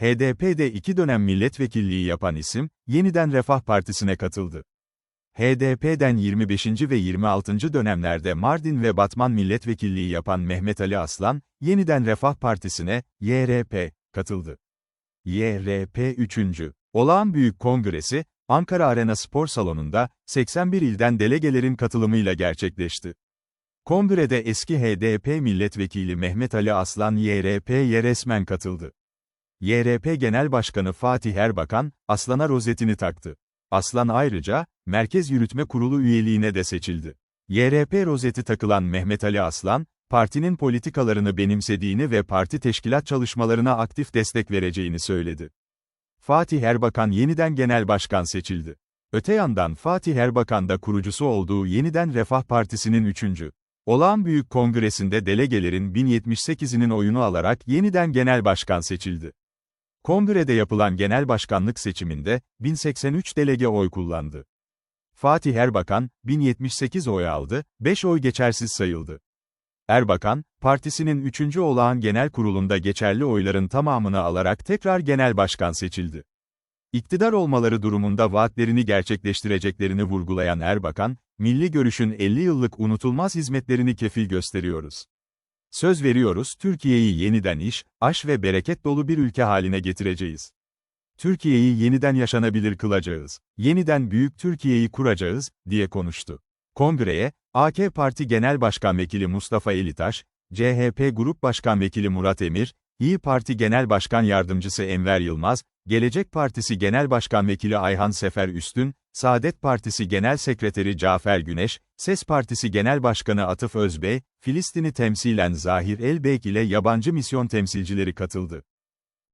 HDP'de iki dönem milletvekilliği yapan isim, yeniden Refah Partisi'ne katıldı. HDP'den 25. ve 26. dönemlerde Mardin ve Batman milletvekilliği yapan Mehmet Ali Aslan, yeniden Refah Partisi'ne, YRP, katıldı. YRP 3. Olağan Büyük Kongresi, Ankara Arena Spor Salonu'nda, 81 ilden delegelerin katılımıyla gerçekleşti. Kongrede eski HDP milletvekili Mehmet Ali Aslan YRP'ye resmen katıldı. YRP Genel Başkanı Fatih Erbakan, Aslan'a rozetini taktı. Aslan ayrıca, Merkez Yürütme Kurulu üyeliğine de seçildi. YRP rozeti takılan Mehmet Ali Aslan, partinin politikalarını benimsediğini ve parti teşkilat çalışmalarına aktif destek vereceğini söyledi. Fatih Erbakan yeniden genel başkan seçildi. Öte yandan Fatih Erbakan da kurucusu olduğu Yeniden Refah Partisi'nin 3. Olağan Büyük Kongresi'nde delegelerin 1078'inin oyunu alarak yeniden genel başkan seçildi. Kongrede yapılan genel başkanlık seçiminde, 1083 delege oy kullandı. Fatih Erbakan, 1078 oy aldı, 5 oy geçersiz sayıldı. Erbakan, partisinin 3. olağan genel kurulunda geçerli oyların tamamını alarak tekrar genel başkan seçildi. İktidar olmaları durumunda vaatlerini gerçekleştireceklerini vurgulayan Erbakan, milli görüşün 50 yıllık unutulmaz hizmetlerini kefil gösteriyoruz. Söz veriyoruz Türkiye'yi yeniden iş, aş ve bereket dolu bir ülke haline getireceğiz. Türkiye'yi yeniden yaşanabilir kılacağız. Yeniden büyük Türkiye'yi kuracağız, diye konuştu. Kongreye, AK Parti Genel Başkan Vekili Mustafa Elitaş, CHP Grup Başkan Vekili Murat Emir, İyi Parti Genel Başkan Yardımcısı Enver Yılmaz, Gelecek Partisi Genel Başkan Vekili Ayhan Sefer Üstün, Saadet Partisi Genel Sekreteri Cafer Güneş, Ses Partisi Genel Başkanı Atıf Özbey, Filistin'i temsilen Zahir Elbeyk ile yabancı misyon temsilcileri katıldı.